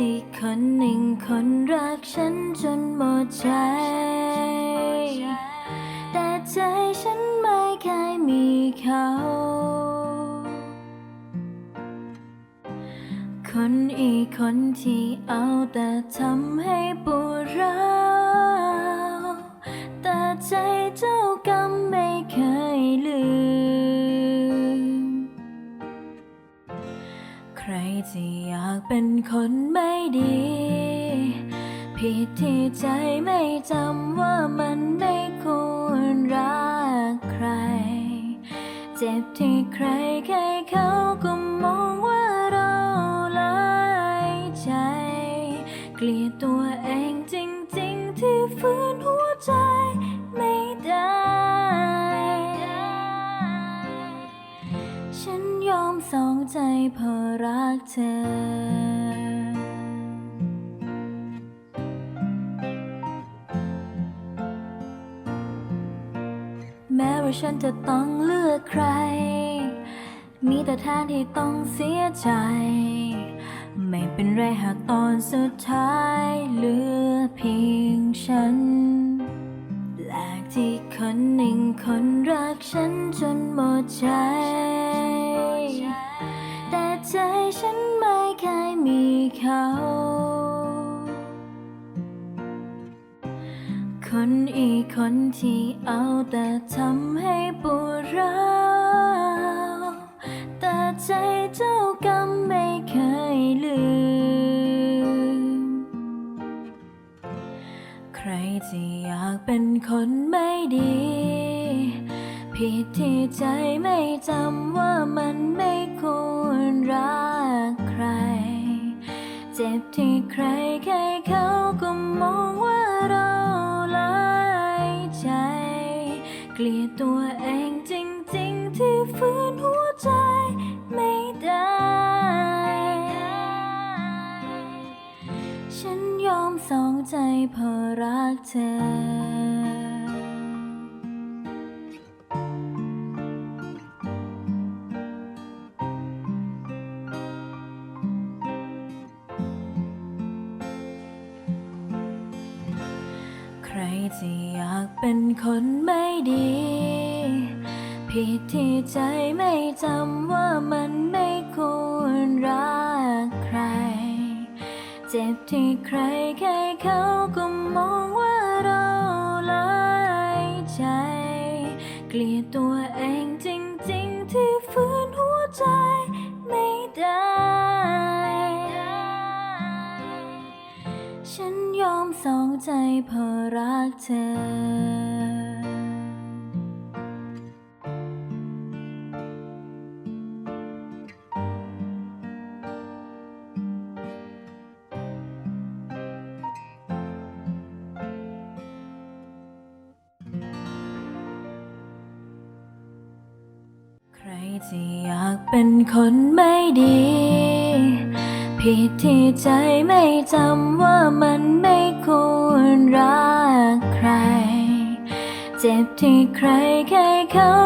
ที่คนหนึ่งคนรักฉันจนหมดใจ แต่ใจฉันไม่เคยมีเขา คนอีกคนที่เอาแต่ทำให้ปวดร้าวแต่ใจเจ้ากรรมไม่เคยลืม ใครที่อยากเป็นคนไม่ดี ผิดที่ใจไม่จำว่ามันไม่ควรรักใคร เจ็บที่ใครใครเขาก็มองว่าเราลายใจ เกลียดตัวเองจริงๆที่ฟื้นหัวใจไม่ได้ฉันยอมสองใจเพราะรัก เธอแม้ว่าฉันจะต้องเลือกใคร มีแต่ทานที่ต้องเสียใจ ไม่เป็นไรหากตอนสุดท้ายเหลือเพียงฉัน แปลกที่คนหนึ่งคนรักฉันจนหมดใจ เขา คนอีกคนที่เอาแต่ทำให้ปวดร้าวแต่ใจเจ้ากรรมไม่เคยลืม ใครที่อยากเป็นคนไม่ดี ผิดที่ใจไม่จำว่ามันไม่ควร เจ็บที่ใครใครเขาก็มองว่าเราลายใจ เกลียดตัวเองจริงๆที่ฟื้นหัวใจไม่ได้ ฉันยอมสองใจเพราะรักเธอ ใครที่อยากเป็นคนไม่ดี ผิดที่ใจไม่จำว่ามันไม่ควรรักใคร เจ็บที่ใครใครเขาก็มองว่าเราหลายใจ เกลียดตัว กเธอ ใครที่อยากเป็นคนไม่ดี ผิดที่ใจไม่จำว่ามันไม่ควรรักใคร เจ็บที่ใครใครเขา